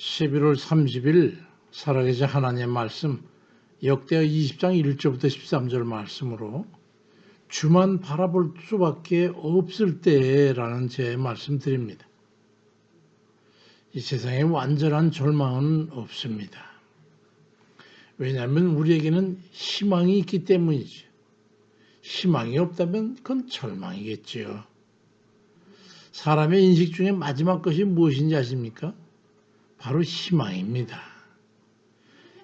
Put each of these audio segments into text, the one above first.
11월 30일 살아계신 하나님의 말씀 역대하 20장 1절부터 13절 말씀으로 주만 바라볼 수밖에 없을 때라는 제 말씀 드립니다. 이 세상에 완전한 절망은 없습니다. 왜냐하면 우리에게는 희망이 있기 때문이죠. 희망이 없다면 그건 절망이겠지요. 사람의 인식 중에 마지막 것이 무엇인지 아십니까? 바로 희망입니다.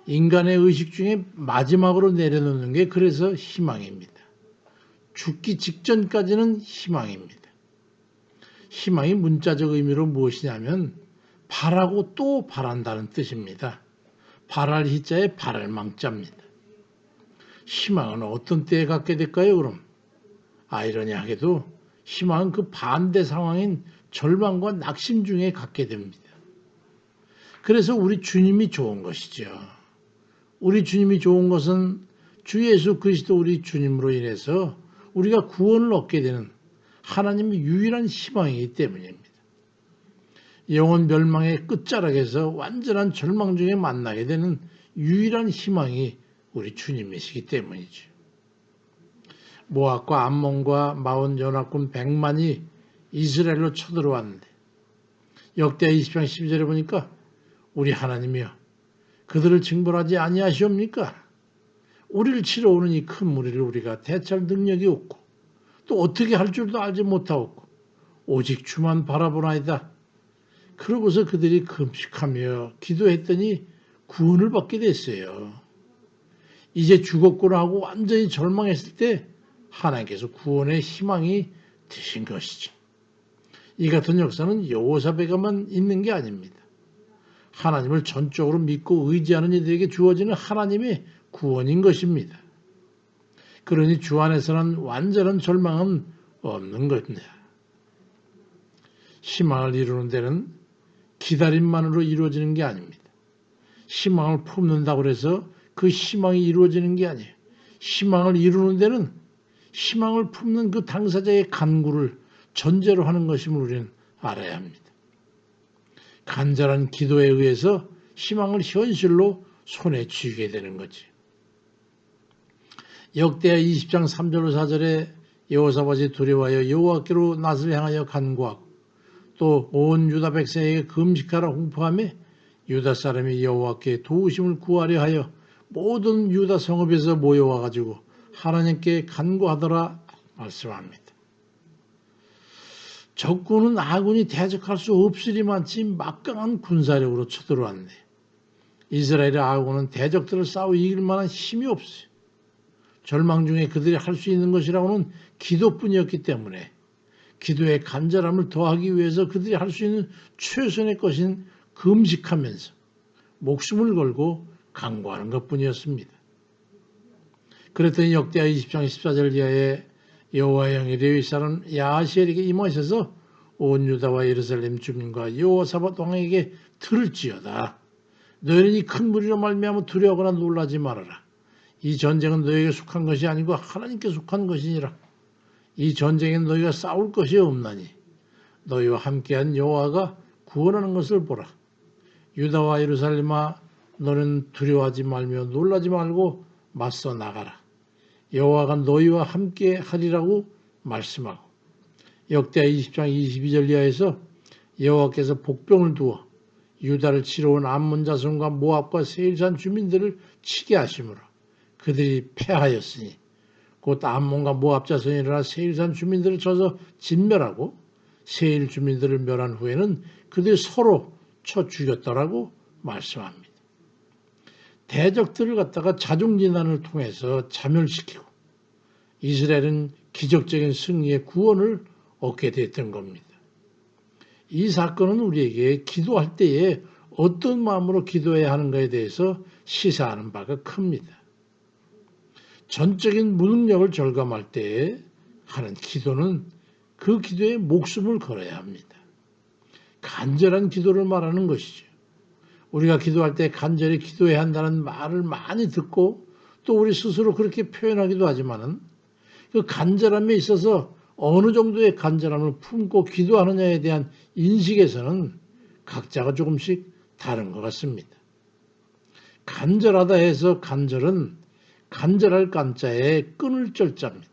인간의 의식 중에 마지막으로 내려놓는 게 그래서 희망입니다. 죽기 직전까지는 희망입니다. 희망이 문자적 의미로 무엇이냐면 바라고 또 바란다는 뜻입니다. 바랄 희자에 바랄 망자입니다. 희망은 어떤 때에 갖게 될까요, 그럼? 아이러니하게도 희망은 그 반대 상황인 절망과 낙심 중에 갖게 됩니다. 그래서 우리 주님이 좋은 것이죠. 우리 주님이 좋은 것은 주 예수 그리스도 우리 주님으로 인해서 우리가 구원을 얻게 되는 하나님의 유일한 희망이기 때문입니다. 영원 멸망의 끝자락에서 완전한 절망 중에 만나게 되는 유일한 희망이 우리 주님이시기 때문이죠. 모압과 암몬과 마온 연합군 100만이 이스라엘로 쳐들어왔는데 역대 20장 12절에 보니까 우리 하나님이여 그들을 징벌하지 아니하시옵니까? 우리를 치러 오는 이 큰 무리를 우리가 대처할 능력이 없고 또 어떻게 할 줄도 알지 못하옵고 오직 주만 바라보나이다. 그러고서 그들이 금식하며 기도했더니 구원을 받게 됐어요. 이제 죽었구나 하고 완전히 절망했을 때 하나님께서 구원의 희망이 되신 것이죠. 이 같은 역사는 여호사베가만 있는 게 아닙니다. 하나님을 전적으로 믿고 의지하는 이들에게 주어지는 하나님의 구원인 것입니다. 그러니 주 안에서는 완전한 절망은 없는 것입니다. 희망을 이루는 데는 기다림만으로 이루어지는 게 아닙니다. 희망을 품는다고 해서 그 희망이 이루어지는 게 아니에요. 희망을 이루는 데는 희망을 품는 그 당사자의 간구를 전제로 하는 것임을 우리는 알아야 합니다. 간절한 기도에 의해서 희망을 현실로 손에 쥐게 되는 거지. 역대하 20장 3절 4절에 여호사밧이 두려워하여 여호와께로 낯을 향하여 간구하고 또 온 유다 백성에게 금식하라 홍포하며 유다 사람이 여호와께 도우심을 구하려 하여 모든 유다 성읍에서 모여와 가지고 하나님께 간구하더라 말씀합니다. 적군은 아군이 대적할 수 없으리만치 막강한 군사력으로 쳐들어왔네. 이스라엘의 아군은 대적들을 싸워 이길 만한 힘이 없어요. 절망 중에 그들이 할 수 있는 것이라고는 기도뿐이었기 때문에 기도의 간절함을 더하기 위해서 그들이 할 수 있는 최선의 것인 금식하면서 목숨을 걸고 강구하는 것뿐이었습니다. 그랬더니 역대하 20장 14절 이하에 여호와의 영이 레위 사람 야하시엘에게 임하셔서 온 유다와 예루살렘 주민과 여호사밧 왕에게 들을지어다. 너희는 이 큰 무리로 말미암아 두려워하거나 놀라지 말아라. 이 전쟁은 너에게 속한 것이 아니고 하나님께 속한 것이니라. 이 전쟁엔 너희가 싸울 것이 없나니 너희와 함께한 여호와가 구원하는 것을 보라. 유다와 예루살렘아 너는 두려워하지 말며 놀라지 말고 맞서 나가라. 여호와가 너희와 함께 하리라고 말씀하고 역대 20장 22절 이하에서 여호와께서 복병을 두어 유다를 치러 온 암몬 자손과 모압과 세일산 주민들을 치게 하심으로 그들이 패하였으니 곧 암몬과 모압 자손이 일어나 세일산 주민들을 쳐서 진멸하고 세일 주민들을 멸한 후에는 그들이 서로 쳐 죽였더라고 말씀합니다. 대적들을 갖다가 자중진난을 통해서 자멸시키고 이스라엘은 기적적인 승리의 구원을 얻게 됐던 겁니다. 이 사건은 우리에게 기도할 때에 어떤 마음으로 기도해야 하는가에 대해서 시사하는 바가 큽니다. 전적인 무능력을 절감할 때에 하는 기도는 그 기도에 목숨을 걸어야 합니다. 간절한 기도를 말하는 것이죠. 우리가 기도할 때 간절히 기도해야 한다는 말을 많이 듣고 또 우리 스스로 그렇게 표현하기도 하지만은 그 간절함에 있어서 어느 정도의 간절함을 품고 기도하느냐에 대한 인식에서는 각자가 조금씩 다른 것 같습니다. 간절하다 해서 간절은 간절할 간자에 끊을 절자입니다.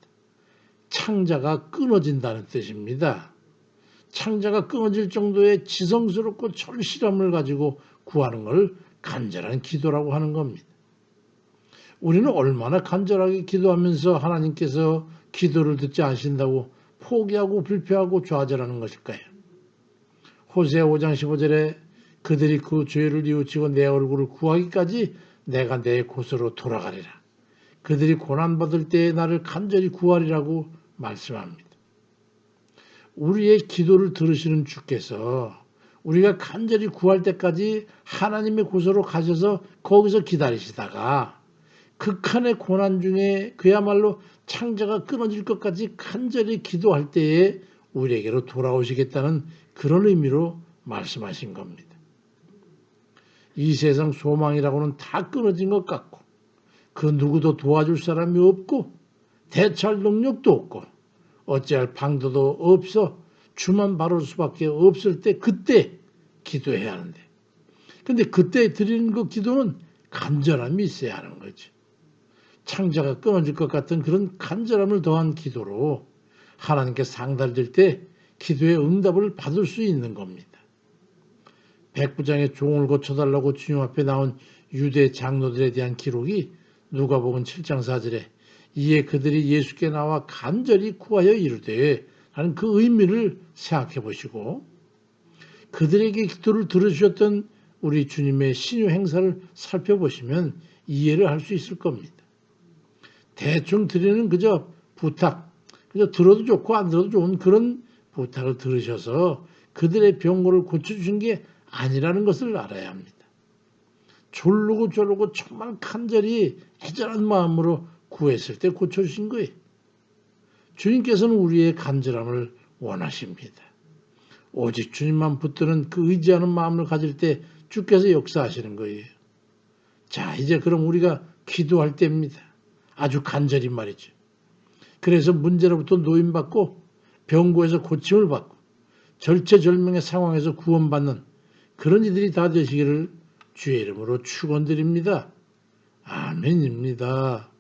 창자가 끊어진다는 뜻입니다. 창자가 끊어질 정도의 지성스럽고 절실함을 가지고 구하는 걸 간절한 기도라고 하는 겁니다. 우리는 얼마나 간절하게 기도하면서 하나님께서 기도를 듣지 않으신다고 포기하고 불평하고 좌절하는 것일까요? 호세 5장 15절에 그들이 그 죄를 뉘우치고 내 얼굴을 구하기까지 내가 내 곳으로 돌아가리라. 그들이 고난받을 때에 나를 간절히 구하리라고 말씀합니다. 우리의 기도를 들으시는 주께서 우리가 간절히 구할 때까지 하나님의 곳으로 가셔서 거기서 기다리시다가 극한의 고난 중에 그야말로 창자가 끊어질 것까지 간절히 기도할 때에 우리에게로 돌아오시겠다는 그런 의미로 말씀하신 겁니다. 이 세상 소망이라고는 다 끊어진 것 같고 그 누구도 도와줄 사람이 없고 대처할 능력도 없고 어찌할 방도도 없어 주만 바를 수밖에 없을 때 그때 기도해야 하는데 근데 그때 드리는 그 기도는 간절함이 있어야 하는 거지 창자가 끊어질 것 같은 그런 간절함을 더한 기도로 하나님께 상달될 때 기도의 응답을 받을 수 있는 겁니다. 백부장의 종을 고쳐달라고 주님 앞에 나온 유대 장로들에 대한 기록이 누가복음 7장 4절에 이에 그들이 예수께 나와 간절히 구하여 이르되 하는 그 의미를 생각해 보시고 그들에게 기도를 들으셨던 우리 주님의 신유 행사를 살펴보시면 이해를 할 수 있을 겁니다. 대충 드리는 그저 부탁, 그저 들어도 좋고 안 들어도 좋은 그런 부탁을 들으셔서 그들의 병고를 고쳐주신 게 아니라는 것을 알아야 합니다. 졸르고 졸르고 정말 간절히 애절한 마음으로 구했을 때 고쳐주신 거예요. 주님께서는 우리의 간절함을 원하십니다. 오직 주님만 붙드는 그 의지하는 마음을 가질 때 주께서 역사하시는 거예요. 자, 이제 그럼 우리가 기도할 때입니다. 아주 간절히 말이죠. 그래서 문제로부터 노인받고 병고에서 고침을 받고 절체절명의 상황에서 구원받는 그런 이들이 다 되시기를 주의 이름으로 축원드립니다. 아멘입니다.